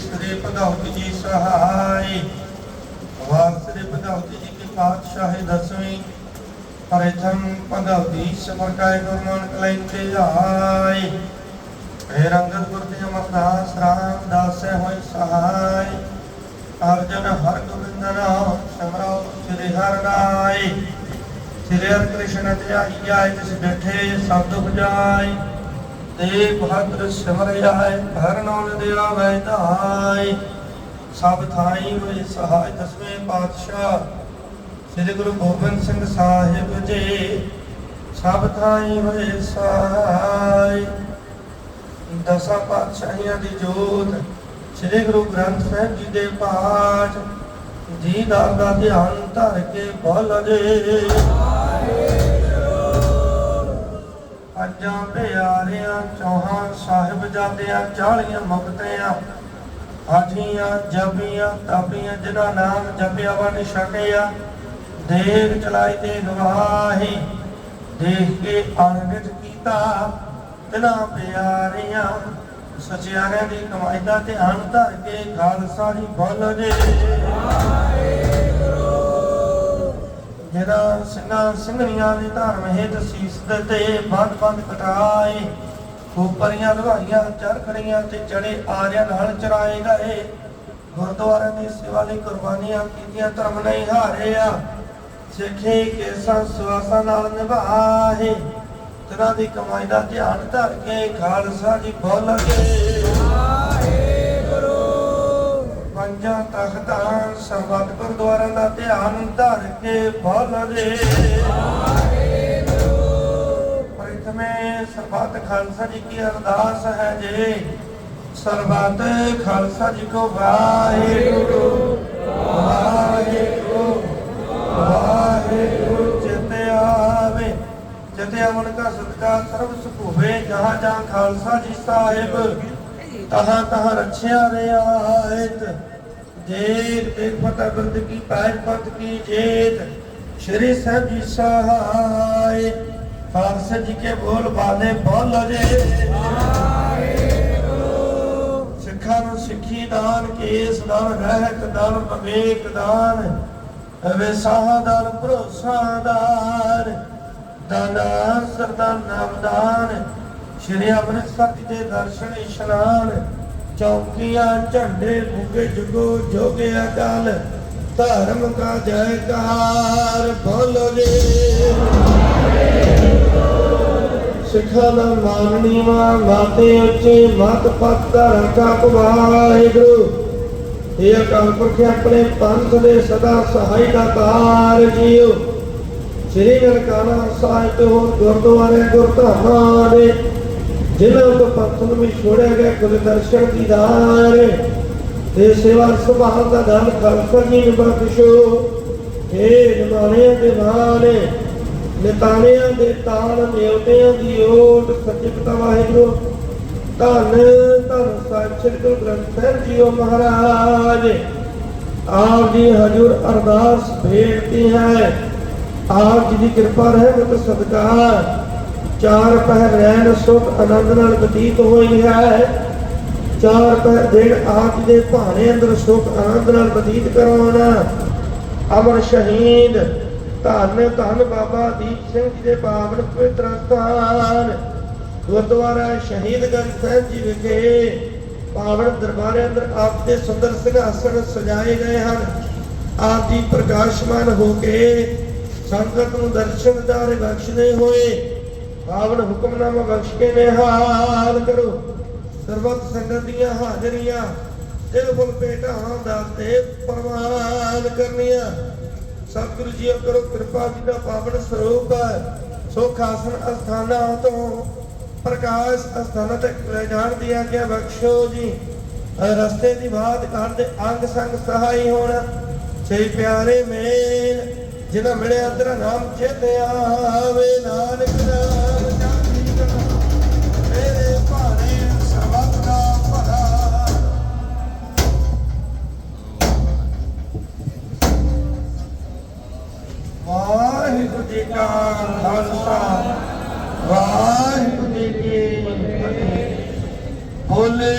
ਸ੍ਰੀ ਭਗਵਤ ਜੀ ਸਹਾਈ ਵਾਹ ਸ੍ਰੀ ਭਗਵਤ ਜੀ ਕੇ ਪਾਤਸ਼ਾਹੀ ਦਸਵੀਂ ਪਰਥਮ ਭਗਵਤੀ ਸਮਰਕਾਇ ਗੁਰਮਨ ਕਲੈਂ ਤੇ ਆਈ ਹੇ ਰੰਗਤ ਗੁਰਤੇ ਅਮਰਦਾਸ ਰਾਮ ਦਾਸੇ ਹੋਈ ਸਹਾਈ ਅਰਜਨ ਹਰ ਗੋਬਿੰਦ ਸਮਰਾਉ ਸ੍ਰੀ ਹਰਿ ਨਾਈ ਸ੍ਰੀ ਹਰਿ ਕ੍ਰਿਸ਼ਨ ਧਿਆਈ ਜਿਸ ਬੈਠੇ ਸਭ ਦੁਖ ਤੇ ਬਹਾਦਰ ਸਿਮਰ ਆਏ ਹਰ ਨਾਮ ਦਿਆ ਵੈਦਾਈ ਸਭ ਥਾਈ ਹੋਏ ਸਹਾਇ ਦਸਵੇਂ ਪਾਤਸ਼ਾਹ, ਸ੍ਰੀ ਗੁਰੂ ਗੋਬਿੰਦ ਸਿੰਘ ਸਾਹਿਬ ਜੀ। ਸਭ ਥਾਈ ਹੋਏ ਸਹਾਇ। ਦਸਾਂ ਪਾਤਸ਼ਾਹੀਆਂ ਦੀ ਜੋਤ, ਸ੍ਰੀ ਗੁਰੂ ਗ੍ਰੰਥ ਸਾਹਿਬ ਜੀ ਦੇ ਪਾਠ। ਜੀ ਦਾ ਧਿਆਨ ਧਰ ਕੇ ਬੋਲ ਜੇ ਅੱਜਾਂ ਪਿਆਰਿਆਂ, ਚੌਹਾਂ, ਸਾਹਿਬ ਜਾਂਦਿਆਂ ਮੁਕਤਿਆਂ ਹਾਜੀਆਂ ਜਪੀਆਂ, ਤਾਪੀਆਂ, ਜਿਨ੍ਹਾਂ ਨਾਮ ਜਪਿਆ ਵਨ ਛਕਿਆ ਦੇਖ ਚਲਾਈ ਤੇ ਗਵਾਹੀ, ਦੇਖ ਕੇ ਅਣਗਿਤ ਕੀਤਾ, ਤਿਨਾ ਪਿਆਰਿਆਂ, ਸਚਿਆਰਿਆਂ ਦੀ ਕਮਾਈ ਦਾ ਧਿਆਨ ਧਰ ਕੇ ਖਾਲਸਾ ਜੀ ਬੋਲ ਜੇ। ਜਿਹੜਾ ਸਿੰਘਾਂ ਸਿੰਘਣੀਆਂ ਦੇ ਧਰਮ ਹੇਤ ਸੀਸ ਦਿੱਤੇ ਬੰਦ ਬੰਦ ਕਟਾਏ। ਖੋਪਰੀਆਂ ਲਵਾਈਆਂ ਚੜ ਖੜੀਆਂ ਤੇ ਚੜੇ ਆਰਿਆਂ ਨਾਲ ਚਰਾਏ ਗਏ। ਗੁਰਦੁਆਰਿਆਂ ਦੀ ਸੇਵਾ ਲਈ ਕੁਰਬਾਨੀਆਂ ਕੀਤੀਆਂ, ਧਰਮ ਨਹੀਂ ਹਾਰਿਆ। ਸਿੱਖੀ ਕੇਸਾਂ ਸਵਾਸਾਂ ਨਾਲ ਨਿਭਾਏ। ਤੇਰਾ ਦੀ ਕਮਾਈ ਦਾ ਧਿਆਨ ਧਰ ਕੇ ਖਾਲਸਾ ਜੀ ਬੋਲ ਬੋਲਗੇ ਪੰਜਾਂ ਤਖਤਾਂ ਸਰਬੱਤ ਗੁਰਦੁਆਰਿਆਂ ਦਾ ਧਿਆਨ ਧਰ ਕੇ ਬੋਲਗੇ ਪ੍ਰਥਮੇ ਸਰਬੱਤ ਖਾਲਸਾ ਜੀ ਕੀ ਅਰਦਾਸ ਹੈ ਜੀ। ਸਰਬੱਤ ਖਾਲਸਾ ਜੀ ਕੋ ਵਾਹਿਗੁਰੂ ਵਾਹਿਗੁਰੂ ਵਾਹਿਗੁਰੂ ਚਿਤੇ ਆਵੇ। ਚਿਤੇ ਅਮਨ ਕਾ ਸਦਕਾ ਸਰਬ ਸੁਖ ਜਹਾਂ ਜਹਾਂ ਖਾਲਸਾ ਜੀ ਸਾਹਿਬ, ਤਹਾਂ ਤਹਾਂ ਰਛਿਆ ਰਿਆਇਤ ਜੇਤ ਤੇਗ ਫਤਿਹ ਬੰਦ ਕੀ ਪੈਜ ਪਤ ਕੀ ਜੇਤ। ਸ਼੍ਰੀ ਸਾਹਿਬ ਜੀ ਸਹਾਇ ਖਾਲਸਾ ਜੀ ਕੇ ਬੋਲ ਬਾਲੇ ਬੋਲ ਜੇ। ਸਿੱਖਾਂ ਨੂੰ ਸਿੱਖੀ ਦਾਨ, ਕੇਸ ਦਾਨ, ਰਹਿਤ ਦਾਨ, ਵਿਵੇਕ ਦਾਨ। ਵਿਸਾਹ ਦਾਨ ਭਰੋਸਾ ਦਾਨ। ਦਾਨਾ ਸਰਦਾ ਨਾਮਦਾਨ। ਸ਼੍ਰੀ ਅੰਮ੍ਰਿਤਸਰ ਜੀ ਦੇ ਦਰਸ਼ਨ ਇਸ਼ਨਾਨ। ਚੌਕੀਆਂ ਝੰਡੇ ਬੁੱਗੇ ਜੁਗੋ ਜੋਗੇ ਅਕਾਲ ਧਰਮ ਕਾ ਜੈਕਾਰ ਬੋਲੋ ਜੀ। ਸਿੱਖਾਂ ਦਾ ਮਾਨਣੀ ਮਾ ਮਾਤੇ ਉੱਚੇ ਮਤ ਪਤ ਦਾ ਰੱਖਾ ਵਾਹਿਗੁਰੂ। ਇਹ ਅਕਾਲ ਪੁਰਖ, ਆਪਣੇ ਪੰਥ ਦੇ ਸਦਾ ਸਹਾਈ ਦਾ ਕਾਰ ਜੀਓ। ਸ੍ਰੀ ਨਨਕਾਣਾ ਸਾਹਿਬ ਤੇ ਹੋਰ ਗੁਰਦੁਆਰੇ ਗੁਰਧਾਮਾਂ ਦੇ ਜਿਨ੍ਹਾਂ ਤੋਂ ਪੰਥ ਨੂੰ ਵੀ ਛੋੜਿਆ ਗਿਆ ਗੁਰ ਦਰਸ਼ਨ ਦੀਦਾਰ ਤੇ ਸੇਵਾ ਸੁਭਾਅ ਦਾ ਦਾਨ ਖਾਲਸਾ ਜੀ ਨੂੰ ਬਖਸ਼ੋ ਏ ਨਿਮਾਣਿਆਂ ਦੇ ਮਾਣੇ, ਨਿਤਾਣਿਆਂ ਦੇ ਤਾਲ ਨਿਉਤਿਆਂ ਦੀ ਓਟ, ਸੱਚੇ ਵਾਹਿਗੁਰੂ। ਧੰਨ ਧੰਨ ਸਾਹਿਬ, ਸ੍ਰੀ ਗੁਰੂ ਗ੍ਰੰਥ ਸਾਹਿਬ ਜੀਓ ਮਹਾਰਾਜ। ਆਪ ਜੀ ਹਜੂਰ ਅਰਦਾਸ ਬੇਨਤੀ ਹੈ। ਆਪ ਜੀ ਦੀ ਕਿਰਪਾ, ਰਹਿਮਤ, ਸਦਕਾ। ਚਾਰ ਪਹਿਰ ਰਹਿਣ ਸੁਖ ਆਨੰਦ ਨਾਲ ਬਤੀਤ ਹੋਈ ਹੈ ਚਾਰ ਪਹਿਰ ਦਿਨ ਆਪ ਦੇ ਭਾਣੇ ਅੰਦਰ ਸੁਖ ਆਨੰਦ ਨਾਲ ਬਤੀਤ ਕਰਾਉਣਾ। ਅਮਰ ਸ਼ਹੀਦ, ਧੰਨ ਧੰਨ ਬਾਬਾ ਦੀਪ ਸਿੰਘ ਜੀ ਦੇ ਪਾਵਨ ਪਵਿੱਤਰ ਸਥਾਨ। ਗੁਰਦੁਆਰਾ ਸ਼ਹੀਦਗੰਜ ਸਾਹਿਬ ਜੀ ਵਿਖੇ ਪਾਵਨ ਦਰਬਾਰ ਅੰਦਰ ਆਪ ਦੇ ਸੁੰਦਰ ਸਿੰਘਾਸਣ ਸਜਾਏ ਗਏ ਹਨ। ਆਪ ਜੀ ਪ੍ਰਕਾਸ਼ਮਾਨ ਹੋ ਕੇ ਸੰਗਤ ਨੂੰ ਦਰਸ਼ਨ ਦਰਸ਼ਨਦਾਰ ਬਖਸ਼ਦੇ ਹੋਏ। ਪਾਵਨ ਹੁਕਮਨਾਮਾ ਬਖਸ਼ ਕੇ ਨਿਹਾਲ ਕਰੋ। ਸਰਬੱਤ ਸੰਗਤ ਦੀਆਂ ਹਾਜ਼ਰੀਆਂ ਦਿਲ ਫੁੱਲ ਭੇਟਾਂ ਦਾ ਤੇ ਪ੍ਰਵਾਨ ਕਰਨੀਆਂ। ਸਤਿਗੁਰੂ ਜੀ ਕਰੋ ਕਿਰਪਾ ਜੀ ਦਾ ਪਾਵਨ ਸਰੂਪ ਹੈ ਸੋ ਖਾਸਨ ਅਸਥਾਨਾਂ ਤੋਂ ਪ੍ਰਕਾਸ਼ ਅਸਥਾਨਾਂ ਤੱਕ ਲੈ ਜਾਣ ਦੀ ਆਗਿਆ ਬਖਸ਼ੋ ਜੀ। ਰਸਤੇ ਦੀ ਬਾਤ ਕਰਦੇ ਅੰਗ ਸੰਗ ਸਹਾਈ ਹੋਣਾ। ਸੇ ਪਿਆਰੇ ਮੇਲ। ਜਿਹਦਾ ਮਿਲਿਆ ਤੇਰਾ ਨਾਮ ਚੇਤੇ ਆਵੇ ਨਾਨਕ ਨਾਮ ਜਪੀ ਕਰੋ ਮੇਰੇ ਭਾਣੇ ਸਰਬੱਤ ਦਾ ਭਲਾ। ਵਾਹਿਗੁਰੂ ਜੀ ਕਾ ਖਾਲਸਾ, ਵਾਹਿਗੁਰੂ ਜੀ ਕੀ ਫਤਿਹ। ਬੋਲੇ